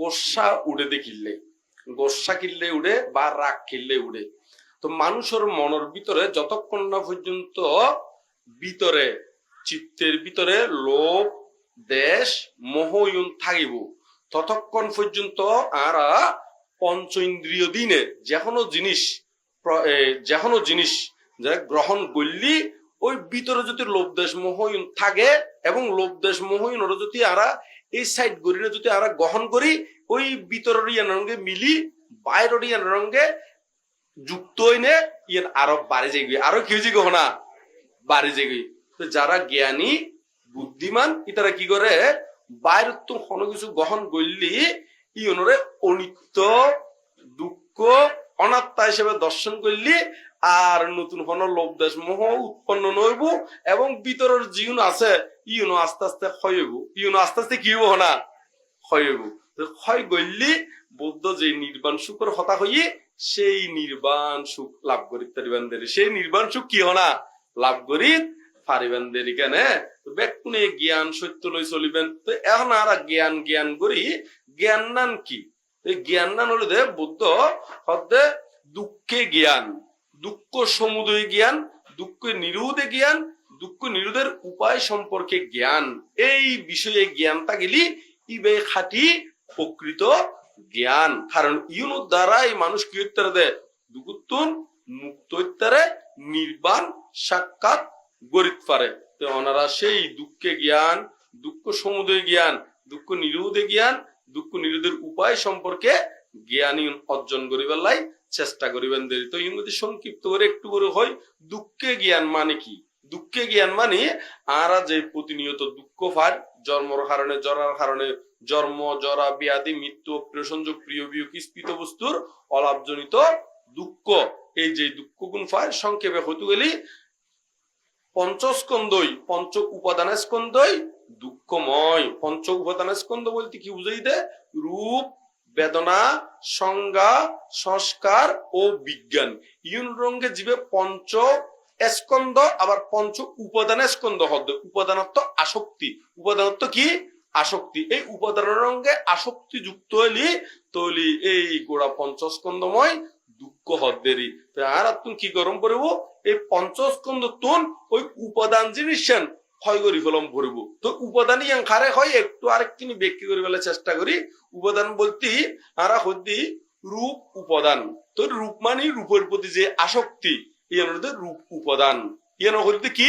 গোসা উড়ে দেখিলে গোসা কিনলে উড়ে বা রাগ কিনলে উড়ে। তো মানুষের মনের ভিতরে যতক্ষণ না পর্যন্ত ভিতরে, চিত্তের ভিতরে লোভ, দেশ মোহয়ুন থাকিব, ততক্ষণ পর্যন্ত আরা পঞ্চ ইন্দ্রিয় দিনে যে কোনো জিনিস যে কোনো জিনিস গ্রহণ করলি, ওই ভিতরে যদি লোভ, দেশ মোহয়ুন থাকে এবং লোভ, দেশ মোহয়ুন ওরা যদি আরা এই সাইড গরিনে যদি আরা গ্রহণ করি, ওই ভিতরের ইয়ান রঙে মিলি, বাইরের ইয়ান রঙে যুক্ত হইনে ইয়ান আরও বাড়ি যাইবি আরও কি হয়েছে গহনা বাড়ি যাইবি তো যারা জ্ঞানী, বুদ্ধিমান, ইতারা কি করে? বাইরের তো কোনো কিছু গ্রহণ করলি ইয়নরে অনিত্য, দুঃখ, অনাত্মা হিসেবে দর্শন করলি, আর নতুন কোন লোভ দেশ মোহ উৎপন্ন নইব, এবং ভিতরের জীবন আছে ইউনো আস্তে আস্তে ক্ষয়ব ইউনো আস্তে আস্তে কি হব না? ক্ষয়ব ক্ষয় গল্লি বৌদ্ধ যে নির্বাণ সুখের হতা হইয়ে সেই নির্বাণ সুখ লাভ করি তারিবানদের সেই নির্বাণ সুখ কি হনা? লাভ করি পারিবানদের এখানে তো বেকুনে জ্ঞান সত্য লই চলিবেন। তো এখন আর জ্ঞান জ্ঞান করি। জ্ঞান নান কি? জ্ঞান নান হলো দে বুদ্ধ হদ্দে দুঃখে জ্ঞান, দুঃখ সমুদয় জ্ঞান, দুঃখ নিরোধে জ্ঞান দুঃখ নিরোধের উপায় সম্পর্কে জ্ঞান। এই বিষয়ে জ্ঞান গেলি ইবে খাটি প্রকৃত জ্ঞান। কারণ ইউনো দ্বারাই মানুষ কি উত্তর দেয়? দুগুত্তুন মুক্ত উত্তরে নির্বাণ সাক্ষাৎ গরিত পারে। তো ওনারা সেই দুঃখে জ্ঞান, দুঃখ সমুদয় জ্ঞান, দুঃখ নিরোধে জ্ঞান, দুঃখ নিরোধের উপায় সম্পর্কে জ্ঞানী অর্জন করিবার লাই চেষ্টা করিবেন দেরি। তো ইংরেজি সংক্ষিপ্ত করে একটু করে হয়, দুঃখে জ্ঞান মানে কি? দুঃখে জ্ঞান মানে আরা যে প্রতিনিয়ত দুঃখ পায়, জন্মর কারণে, জরার কারণে, জন্ম, জরা, ব্যাধি, মৃত্যু প্রিয় সংযোগ প্রিয় বিয়োগ স্পৃত বস্তুর অলাভজনিত দুঃখ। এই যে দুঃখ গুণ পায়, সংক্ষেপে হতে গেলি পঞ্চস্কন্দই পঞ্চ উপাদান স্কন্দই দুঃখময়। পঞ্চ উপাদান স্কন্দ বলতে কি বুঝাই দে? রূপ, বেদনা, সংজ্ঞা, সংস্কার ও বিজ্ঞান। ইউন রঙ্গে জীবে পঞ্চ স্কন্দ আবার পঞ্চ উপাদান স্কন্দ হদ্দ উপাদানত্ব আসক্তি। উপাদানত্ব কি? আসক্তি। এই উপাদানের রঙ্গে আসক্তি যুক্ত হইলি তৈলি এই গোড়া পঞ্চস্কন্দময় দুঃখ হদ্দেরি আর তুমি কি গরম পড়ব? এই পঞ্চস্কন্দ তুন ওই উপাদান জিনিস ক্ষয় করি ফলম ভরব। তো উপাদান ইয়াং খারে হয়, একটু আরেকটিনি ব্যক্তি করি বলে চেষ্টা করি। উপাদান বলতে, আরা হদ্দি রূপ উপাদান। তো রূপ মানে রূপের প্রতি যে আসক্তি। ইয়ান হচ্ছে রূপ উপাদান। ইয়ান হইতে কি?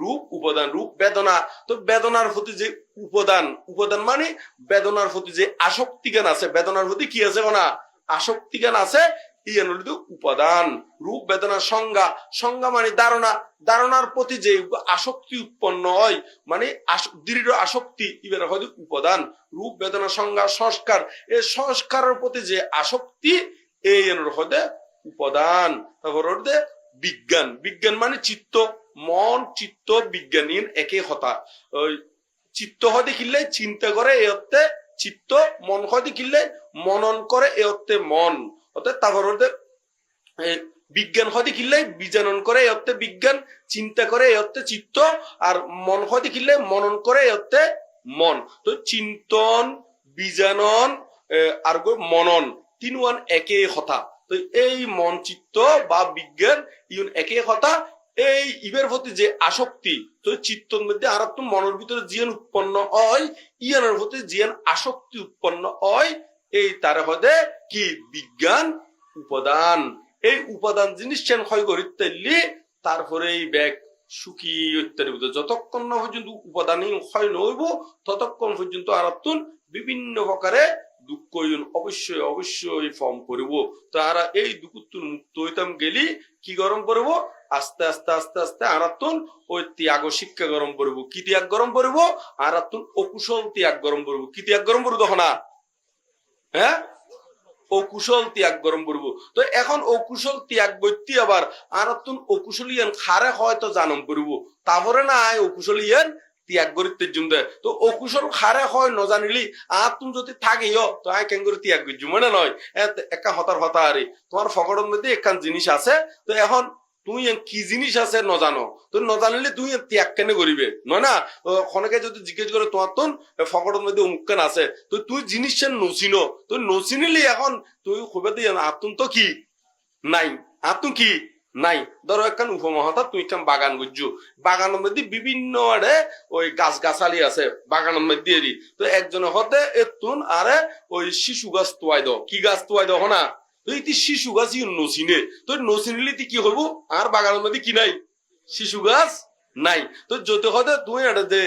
রূপ উপাদান, রূপ বেদনা। তো বেদনার যে উপাদান উপাদান মানে বেদনার যে আসক্তি জ্ঞান আছে, বেদনার কি আছে না আসক্তি জ্ঞান আছে ইয়ান হইতে উপাদান, রূপ সংজ্ঞা। সংজ্ঞা মানে ধারণা। ধারণার প্রতি যে আসক্তি উৎপন্ন হয় মানে দৃঢ় আসক্তি ইবার হয়তো উপাদান, রূপ বেদনা, সংজ্ঞা, সংস্কার। এই সংস্কারের প্রতি যে আসক্তি, এই হতে উপাদান। তারপর হতে বিজ্ঞান। বিজ্ঞান মানে চিত্ত। মন, চিত্ত বিজ্ঞান একে হতা। চিত্ত হয় দেখিলে চিন্তা করে, এ অর্থে চিত্ত, মন হয় দেখিলে মনন করে, এ অর্থে মন। অর্থাৎ তারপর বিজ্ঞান হয় দেখিলে বিজানন করে, এ অর্থে বিজ্ঞান, চিন্তা করে, এ অর্থে চিত্ত, আর মন হয় দেখিলে মনন করে, এ অর্থে মন। তো চিন্তন, বিজানন আর মনন, তিন ওয়ান একে হতা। তো এই মন চিত্ত বা বিজ্ঞান ইউন একে হতা এই ইবের প্রতি যে আসক্তি, তো চিত্তর মধ্যে আর তো মনের ভিতরে জিয়ান উৎপন্ন হয় ইয়ানের প্রতি জিয়ান আসক্তি উৎপন্ন হয়, এই তার হদে কি বিজ্ঞান উপাদান। এই উপাদান জিনিস চেন ক্ষয় করি তাইলে তারপরে এই ব্যাগ সুখী ইত্যাদি যতক্ষণ না পর্যন্ত উপাদানই ক্ষয় নইব, ততক্ষণ পর্যন্ত আরাতুন বিভিন্ন প্রকারে দুঃখ অবশ্যই অবশ্যই ফর্ম করিব তারা এই দুঃখতুন মুক্ত হইতাম গেলি কি গরম করব আস্তে আস্তে আস্তে আস্তে আরাতুন ওই ত্যাগ শিক্ষা গরম করব কি ত্যাগ গরম করব আরাতুন অকুশল ত্যাগ গরম করব কি ত্যাগ গরম করব তখন না হ্যাঁ? অকুশল ত্যাগ গরম করব তো এখন অকুশল ত্যাগ বৈতি আবার আরাতুন অকুশলিয়ান খারে হয়তো জানম করব তারপরে না অকুশলিয়ান ত্যাগ জুমদে তো অকুশল খারে হয় নজানিলি আর তুমি যদি তো আয় কেন করে ত্যাগ করছি মনে নয় একা হতার হতা আরে তোমার মধ্যে একখান জিনিস আছে, তো এখন তুই কি জিনিস আছে নজানো। তুই নজানিলে তুই ত্যাগ কেন করিবে নয় না? খনকে যদি জিজ্ঞেস করে তোমার তো ফকটের মধ্যে অমুকান আছে? তো তুই জিনিস নচিনো তুই নচিনিলি এখন, তুই খুবে আতুন তো কি? নাই। আতুন কি? নাই। ধরো একখান উপমহাতা তুই একটা বাগান গুজু বাগানের মধ্যে বিভিন্ন আড়ে ওই গাছ গাছালি আছে, বাগানের মধ্যে তো একজনে হতে এতুন আরে ওই শিশু গাছ তোয়াই দাও। কি গাছ তোয়াই দাও না? তো ইতি শিশু গাছ ই নচিনে তো নচিনিলে তি কি হইব? আর বাগানের মধ্যে কি নাই? শিশু গাছ নাই। তো যদি হতে তুই এটা যে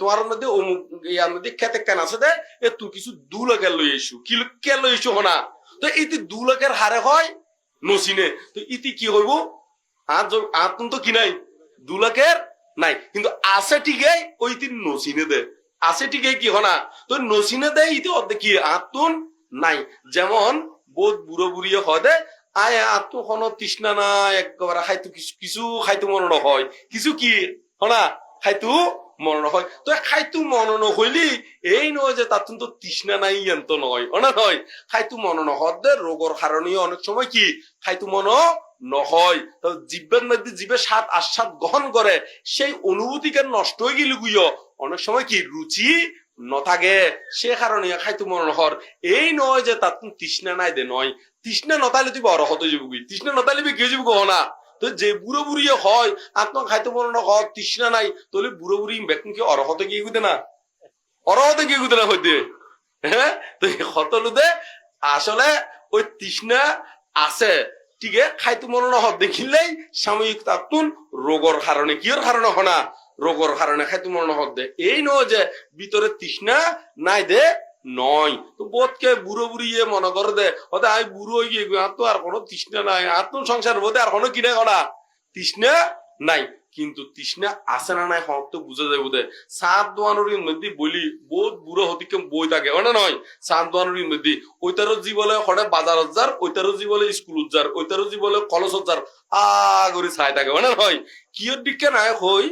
তোমার মধ্যে অমুক ইয়ার মধ্যে খেতে কেন আছে দে? এ, তুই কিছু দু লাখের লই এসু কি কে লই এসু হনা? তো ইতি দু লাখের হারে হয় নচিনে তো ইতি কি হইব? আর য- তো কি নাই? দু লাখের নাই। কিন্তু আছে ঠিকই ওই তিন নচিনে দে। আছে ঠিকই কি হনা? তো নচিনে দে, ইতি অর্ধেক কি? আতুন নাই। যেমন বহুত বুড়ো বুড়িয়ে হয় দে, আয় আত্ম কোনো তৃষ্ণা নাই, একেবারে খাইতো কিছু খাইতো মনে নহয় কিছু কি? হনা? খাইতো মনে নহয় তো খাইতো মনে নহইলি এই নয় যে তার তো তৃষ্ণা নাই, এন্ত নয়। অনা নয়? খাইতো মনে নহত দে, রোগর কারণে অনেক সময় কি? খাইতো মনে নহয়। তো জীবের মধ্যে জীবে স্বাদ আস্বাদ গ্রহণ করে, সেই অনুভূতিকে নষ্ট হয়ে গেলি গুইয়। অনেক সময় কি রুচি নথাকে, সে কারণে খাইতো মনে নহর এই নয় যে তাত তৃষ্ণা নাই দে নয় তৃষ্ণা নতালে তুই বড় হতে যাব তৃষ্ণা নতালে বি কে যাব গহনা। তো যে বুড়ো বুড়িয়ে হয় আত্ম খাইতে মনে না তৃষ্ণা নাই। তাহলে বুড়ো বুড়ি বেকুন কি অরহতে গিয়ে গুতে না? অরহতে গিয়ে গুতে না হইতে হ্যাঁ তো হতলুদে আসলে ওই তৃষ্ণা আছে। ঠিক খাইতো মনে নহ দেখিলেই সাময়িক তাতুন রোগর কারণে কিয়র কারণে হনা? রোগর কারণে খাইতো মনে নহ দে। এই নয় যে ভিতরে তৃষ্ণা নাই দে, নয়। তো বোধকে বুড়ো বুড়িয়ে মনে করে দে হতে আমি বুড়ো গিয়ে আর তো আর কোনো তৃষ্ণা নাই আর তো সংসার বোধে আর কোনো কিনে করা তৃষ্ণা নাই। কিন্তু তৃষ্ণা আছে না নাই হক তো বুঝে যায় বোধে সাত দোয়ানোর মধ্যে বলি, বহুত বুড়ো হতিকে বই থাকে ওনা নয় সাত দোয়ানোর মধ্যে ওইটারও জি বলে হঠাৎ বাজারত যার ওইটারও জি বলে স্কুলত যার ওইটারও জি বলে কলেজত যার আ করে চাই থাকে ওনা নয় কিয়র দিকে নাই হই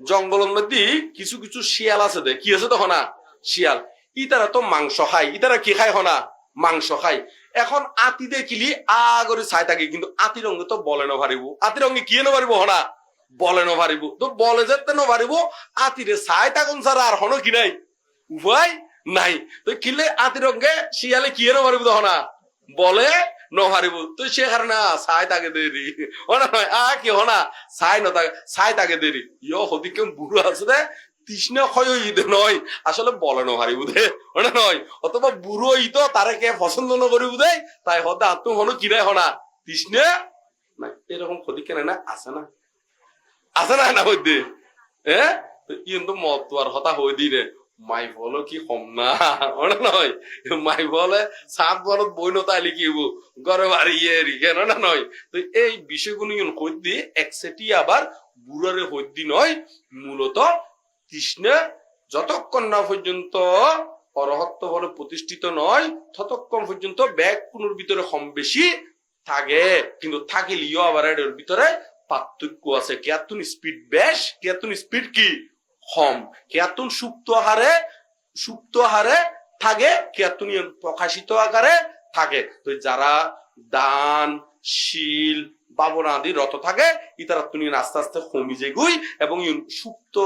জঙ্গলের মধ্যে কিছু কিছু শিয়াল আছে দে। কি আছে তখন না শিয়াল। ইতারা তো মাংস খায়। ইতারা কি খায় হনা মাংস খায়। এখন আতি দেখিলি আগরে চাই থাকে, কিন্তু আতি রঙে তো বলে না পারিব আতি রঙে কি না পারিব হনা বলে না পারিব তো বলে যেতে না পারিব আতিরে চাই থাকুন ছাড়া আর হনো কি নাই? উপায় নাই। তো কিলে আতি রঙে শিয়ালে কি না পারিব তো হনা বলে নহারিব তো সে কারণে চাই তাকে দেরি। হনা নয় আ কি হনা? চাই নতাকে চাই তাকে দেরি। ইয় হদিকে বুড়ো আছে দে তৃষ্ণা ক্ষয় ঈদ নয়। আসলে বলে নহারি বুধে ওটা নয়। অথবা বুড়ো ইতো তারে কে পছন্দ নকরি দে, তাই হতে আত্ম হনো কিরাই হনা? তৃষ্ণা? না এরকম ক্ষতি কেন না, আছে না। আছে না না হইতে হ্যাঁ কিন্তু মত তো আর হতা হই দি মাই বলো কি হম না? ওটা নয় মাই বলে সাত বরত বই নতাইলে কি হব ঘরে বাড়ি ইয়ে কেন না নয় তো এই বিষয়গুলো হই দি একসেটি আবার বুড়ারে হই দি নয় মূলত কৃষ্ণে যতক্ষণ না পর্যন্ত অরহত্ব বলে প্রতিষ্ঠিত নয় ততক্ষণ পর্যন্ত ব্যাগ কোনোর ভিতরে কম বেশি থাকে। কিন্তু থাকিলেও আবার এর ভিতরে পার্থক্য আছে। কেয়াতুন স্পিড বেশ, কেয়াতুন স্পিড কি? কম। কেয়াতুন সুপ্ত আহারে সুপ্ত আহারে থাকে, কেয়াতুন প্রকাশিত আকারে থাকে। তো যারা দান, শীল, বাবনা আদি রত থাকে ইতারা তুমি আস্তে আস্তে কমি যেগুই এবং সুপ্ত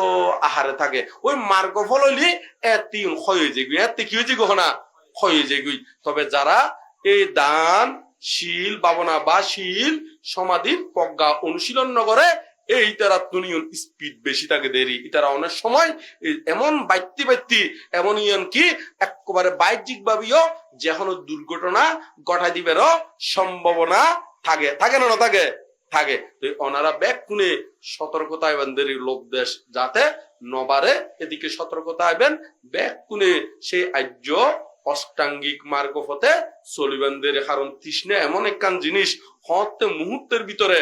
আহারে থাকে। ওই মার্গ ফল হইলি এত ক্ষয় যেগুই এত কি হয়ে যেগো না? ক্ষয় যেগুই তবে যারা এই দান শীল বাবনা বা শীল সমাধির প্রজ্ঞা অনুশীলন নগরে এই তারা তুনিয়ন স্পিড বেশি থাকে দেরি। ইতারা অনেক সময় এমন বাইত্তি বাইত্তি এমন ইয়ন কি একেবারে বাহ্যিক ভাবিও যে কোনো দুর্ঘটনা ঘটাই দিবেরও সম্ভাবনা থাকে। থাকে না না থাকে? থাকে। তো ওনারা ব্যাগ কুনে সতর্কতা আইবেন দেরি লোক দেশ যাতে নবারে এদিকে সতর্কতা আইবেন। ব্যাগ কুনে সেই আর্য অষ্টাঙ্গিক মার্গ পথে চলিবেন দেরি কারণ তৃষ্ণা এমন একখান জিনিস হতে মুহূর্তের ভিতরে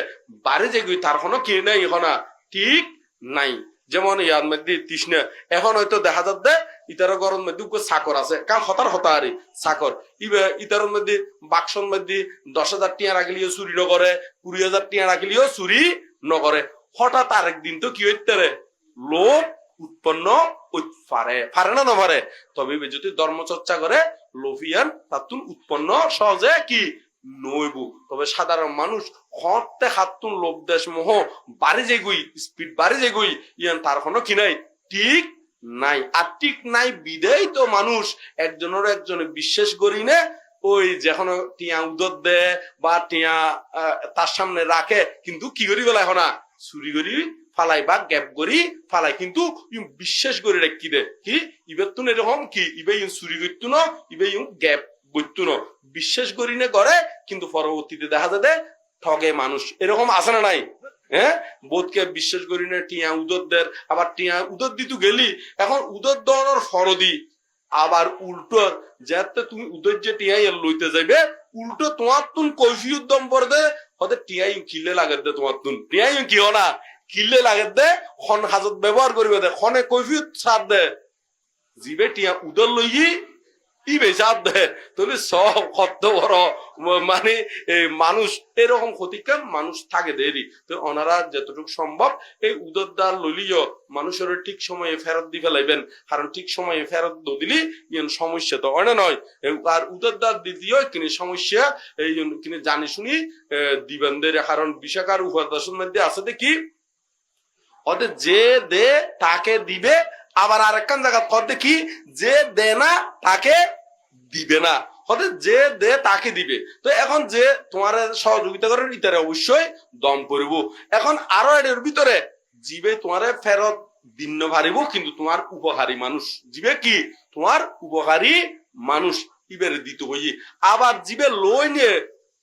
বাড়ে যে তার কোনো কি নাই হনা ঠিক নাই। যেমন ইয়ার মধ্যে তৃষ্ণা, এখন হয়তো দেখা যাচ্ছে ইতার গরম মধ্যে চাকর আছে কারণ হতার হতা আরে চাকর ইতার মধ্যে বাক্সর মধ্যে দশ হাজার টিয়া রাখিলেও চুরি নকরে কুড়ি হাজার টিয়া রাখিলেও চুরি নকরে হঠাৎ আরেকদিন তো কি হইতে রে লোভ উৎপন্ন পারে পারে না নপারে তবে যদি ধর্ম চর্চা করে, লোভিয়ান, তাতুন উৎপন্ন সহজে কি? নইব। তবে সাধারণ মানুষ হতে হাতুন লোভ দেশ মোহ বাড়ি যে গুই স্পিড বাড়ি যে গুই ইয়ান তার কোনো কি নাই? ঠিক নাই। আর ঠিক নাই বিদেই তো মানুষ একজনের একজনে বিশ্বাস করি না, ওই যখন টিয়া উদর দে বা টিয়া তার সামনে রাখে, কিন্তু কি করি বলে এখন না চুরি করি ফালাই বা গ্যাপ করি, ফালাই। কিন্তু ইউ বিশ্বাস করে রাখি দে কি? ইবের তুন এরকম কি? ইবে ইউ চুরি করতো না, ইবে ইউ গ্যাপ বইতো না। বিশ্বাস করি না করে, কিন্তু পরবর্তীতে দেখা যাবে ঠগে মানুষ। এরকম আছে না নাই? হ্যাঁ? বোধকে বিশ্বাস করি না, টিয়া উদর দের। আবার টিয়া উদর দিতু গেলি, এখন উদর দেওয়ানোর ফরদি। আবার উল্টো, যাতে তুমি উদর যে টিয়া এর লইতে যাইবে, উল্টো তোমার তুন কৈফিয়ত দম পর দে হতে টিয়াই কিলে লাগে দে তোমার তুন। টিয়াই কি না। কিলে লাগে দে, খন হাজত ব্যবহার করিবে দে। খনে কৈফিয়ত ছাড় দে। জিবে টিয়া উদর লইই ই বেচার দে। তাহলে সব কত বড় মানে মানুষ এরকম ক্ষতিকার মানুষ থাকে দেরি তো ওনারা যতটুকু সম্ভব এই উদরদার ললিও মানুষের ঠিক সময়ে ফেরত দি ফেলাইবেন কারণ ঠিক সময়ে ফেরত দিলি ইয়ন সমস্যা তো অনে নয় আর উদরদার দ্বিতীয় কিনে সমস্যা, এই, কিনে জানি শুনি দিবেন কারণ বিশাখার উপাদাসের মধ্যে আছে দেখি ওদের যে দে, তাকে দিবে। আবার আরেকখান জায়গা কর কি? যে দে না, তাকে দিবে না। যে দে, তাকে দিবে। তো এখন যে তোমার সহযোগিতা করে ইতারে অবশ্যই দম করিব এখন আরও এর ভিতরে, জীবে তোমারে ফেরত ভিন্ন ভারিব, কিন্তু তোমার উপকারী মানুষ। জীবে কি? তোমার উপকারী মানুষ। ইবের দিতে হই আবার জীবে লই নিয়ে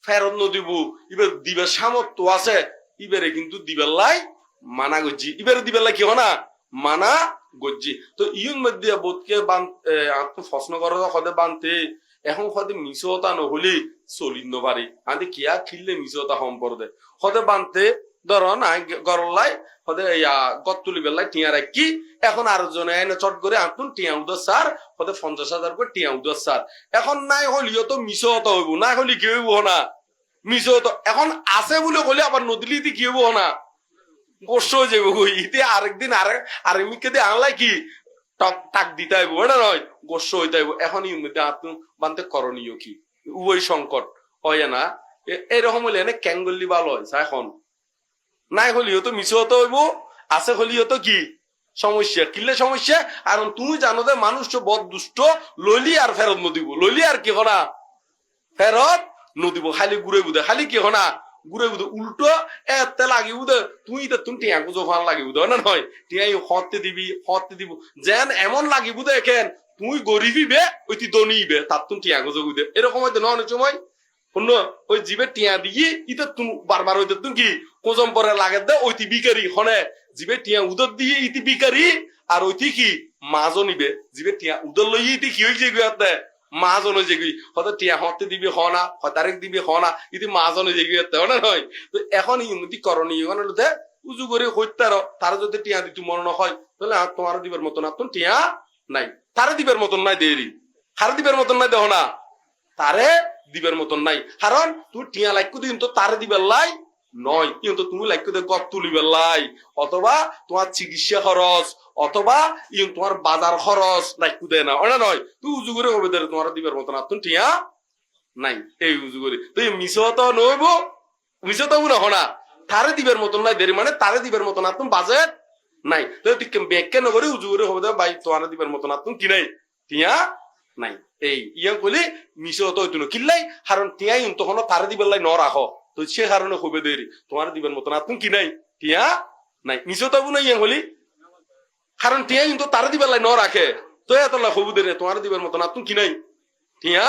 ফেরত নদিব ইবের দিবে সামর্থ্য আছে। ইবেরে কিন্তু দিবের লাই মানা গজ্জি। ইবেরে লাই কি হনা মানা গজ্জি। তো ইউন মধ্যে বোধকে বান প্রশ্ন করো সদে বানতে, এখন সদে মিশতা নহলি চলিন নপারি আদি কিয়া খিললে মিশতা সম্পর্দে সদে বানতে ধরো না গরলাই সদে ইয়া গত তুলি বেলাই টিয়া রাখি এখন আর জনে এনে চট করে আতুন টিয়া উদর সার সদে পঞ্চাশ হাজার করে টিয়া উদর সার এখন নাই হলিও তো মিশতা হইব, নাই হলি কি হইব না? মিশত এখন আছে বলে কইলে আবার নদীলি কি হইব না? হয়ে যাবে ওই ইতে আরেকদিন আরেক আরেকমিকে দিয়ে আনলাই কি? টক দিতে হইব এটা নয় গোস্ব হইতে হইব এখন বানতে করণীয় কি? উভয় সংকট, হয় না? এরকম হইলে এনে ক্যাঙ্গলি ভালো এখন। নাই হলিও তো মিশো হতে হইব, আছে হলিও তো কি? সমস্যা। কিলে সমস্যা? আর তুমি জানো যে মানুষ তো বদ দুষ্ট, লইলি আর ফেরত নদিব। লইলি আর কি হনা? ফেরত নদিব, খালি ঘুরে বুদে খালি কি হনা? ঘুরে বুদে উল্টো, এতে লাগিব দে তুই তো তুমি টিয়া গুজো ভালো লাগিব দে না নয় টিয়াই হতে দিবি হতে দিব। যেন এমন লাগিব দে এখেন, তুই গরিবিবে ওই তুই দনিবে তার তুমি টিয়া গুজো গুদে এরকম হয়তো না অনেক সময় শুন, ওই জিবে টিয়া দিয়ে ইতে তুমি বারবার হইতে তুমি কি, কোজম পরে লাগে দে ওই তুই বিকারি হনে জিবে টিয়া উদর দিয়ে ইতি বিকারি আর ওই তুই কি মাজও নিবে জিবে টিয়া উদর লই ইতি কি হয়েছে গুয়াতে হয়ে যাবি হয়তো টিয়া হতে দিবি হ না হতারেক দিবি হ না ইতি মাজন হয়ে যাবি না নয় তো এখন ইউনিটি করণীয় এখন হলো উজু করে হইতার তার যদি টিয়া দিতে মনে হয় তাহলে তোমার দিবার মতন তুমি টিয়া নাই। তারে দিবার মতন নাই দেরি হারে দিবার মতন নাই দেহ না তারে দিবার মতন নাই। কারণ তুই টিয়া লাইকু দিন তো তারে দিবার লাই নয়। কিন্তু তুমি দে গপ তুলিবার লাই? অথবা তোমার চিকিৎসা খরচ অথবা ইন তোমার বাজার খরচ লাইকু দেয় না। ওটা নয় তুই উজু করে হবে তোমার দিবার মতন আর তুমি টিয়া নাই। এই উজু করে তুই মিশো তো নইব মিশো তো না হনা তারে দিবার মতন নাই দেরি মানে তারে দিবার মতন আর তুমি বাজেট নাই। তো তুই ব্যাখ্যা নগরে উজু করে হবে ভাই তোমার দিবার মতন আর তুমি কি নাই? টিয়া নাই। এই ইয়া কলি মিশো তো কিল্লাই কারণ টিয়াই তখন তারে দিবার লাই ন তো সে কারণে হবে দেরি। তোমার দিবার মতন। তুমি কি নাই? টিয়া নাই। মিশো তো না ইয়া কলি কারণ টিয়া কিন্তু তারে দিবার লাই ন রাখে। তো এত হবু দেরি তোমার দিবার মতন। তুমি কি নাই? টিয়া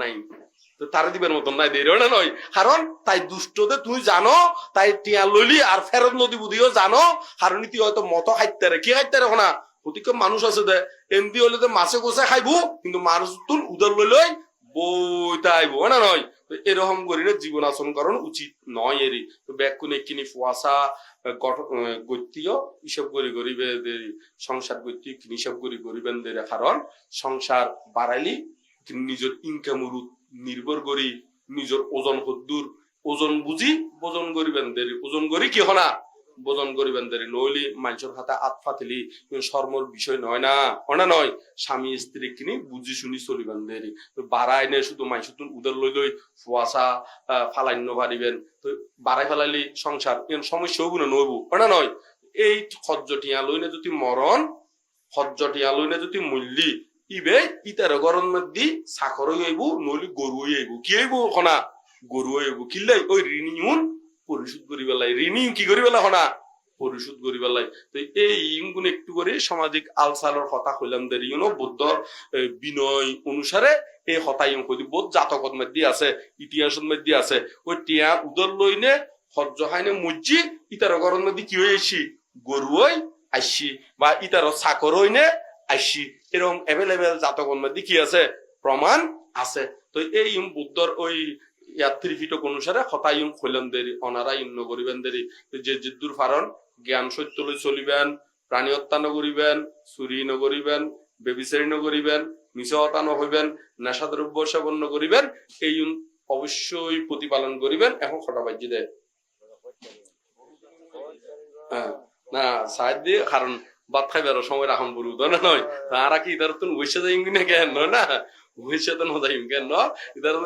নাই। তো তারে দিবার মতন নাই দেরি না নয়? কারণ তাই দুষ্টতে তুই জানো, তাই টিয়া লইলি আর ফেরত নদী বুধিও জানো। কারণ তুই হয়তো মতো খাইতে রে কি খাইতে রে না প্রতিকে মানুষ আছে দে। এমনি হলে তো মাছে গোছে খাইবো, কিন্তু মানুষ তুন উদর লই লই বইতে আইবো না নয়? এরকম করিলে জীবন আচরণ করণ উচিত নয় এরই। তো ব্যাকুন একিনি ফুয়াশা গত্যীয় এসব করি গরিবের সংসার কিনি সব করি গরিবেন কারণ সংসার বাড়াইলি নিজের ইনকাম নির্ভর করি, নিজের ওজন হদ্দুর, ওজন বুঝি ওজন করিবেন ওজন করি কি হনা? বোজন করিবেন দেরি। নইলি মানুষের হাতে আত ফাতিলি শর্মর বিষয় নয় না। অনা নয়? স্বামী স্ত্রী কিনি বুঝি শুনি চলিবেন দেরি। বাড়াই নে শুধু মানুষ উদর লই লই, ফুয়াশা ফালাইন্য পারিবেন তো বাড়াই ফেলাইলি সংসার সমস্যা হব না, নইব? অনা নয়? এই খজ্জটিয়া লইনে যদি মরণ, খজ্জটিয়া লইনে যদি মূল্যি ইবে ইতার গরম মধ্যে সাকর হইব, নইলে গরু হইব। কি হইব খনা গরু হইব। কিল্লাই? ওই ঋণিউন পরিশোধ করি পেলাই ঋণিউ কি করি পেলা খনা পরিশোধ করি পেলাই তো এই ইংগুণ একটু করে সামাজিক আলসালর কথা কইলাম দের ইউনো বুদ্ধর এ, বিনয় অনুসারে এই হতাই কই বোধ জাতকত মধ্যে আছে ইতিহাসের মধ্যে আছে। ওই টিয়া উদর লইনে হজ্জ হাইনে মুজি ইতার গরম মধ্যে কি হয়েছি গরু হই আইসি বা ইতার চাকর হইনে আইসি। এরকম এভেলেবেল জাতকর মধ্যে কি আছে? প্রমাণ আছে। তো এই বুদ্ধর ওই ইয়াত্রী ফিটক অনুসারে দেরি ইন্ন করিবেন দেরি যে জিদ্দুর ফারণ জ্ঞান সত্য লই চলিবেন প্রাণী হত্যা নকরিবেন চুরি নকরিবেন বেবিচারি নকরিবেন মিছ হত্যা নহইবেন নেশা দ্রব্য সেবন নকরিবেন এই অবশ্যই প্রতিপালন করিবেন এখন খটা বাজ্যে দেয় না সাহায্য দিয়ে কারণ ভাত খাইবার সময় রাখুন বলু তো না নয়? তারা কি ইদার তো বসে যাই না কেন, না? বসে তো কেন? ইদার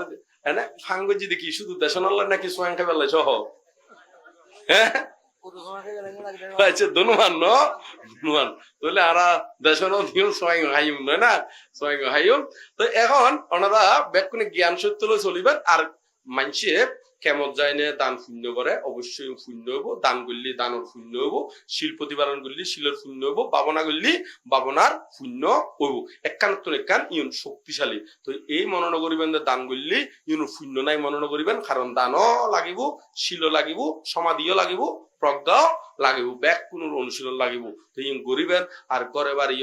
এনে ফাঙ্গ যদি শুধু দেশন আল্লাহ নাকি সোয়াং সহ? হ্যাঁ? আচ্ছা হাইম, নয় না? তো এখন জ্ঞান সত্য চলিবেন, আর মানসিয়ে কেমত যায় নে, দান শূন্য করে, অবশ্যই শূন্য হইব দান করলি দানের শূন্য হইব শিল প্রতিপালন করলি শিলের শূন্য হইব ভাবনা করলি ভাবনার শূন্য হইব একখান তো একখান, ইউন শক্তিশালী। তো এই মনন করিবেন দান করলি, ইউন শূন্য নাই মনন করিবেন কারণ দানও লাগিব, শিলও লাগিব, সমাধিও লাগিব, প্রজ্ঞাও লাগিব, ব্যাক কোনো অনুশীলন লাগিব। তো ইউন করিবেন আর করে বার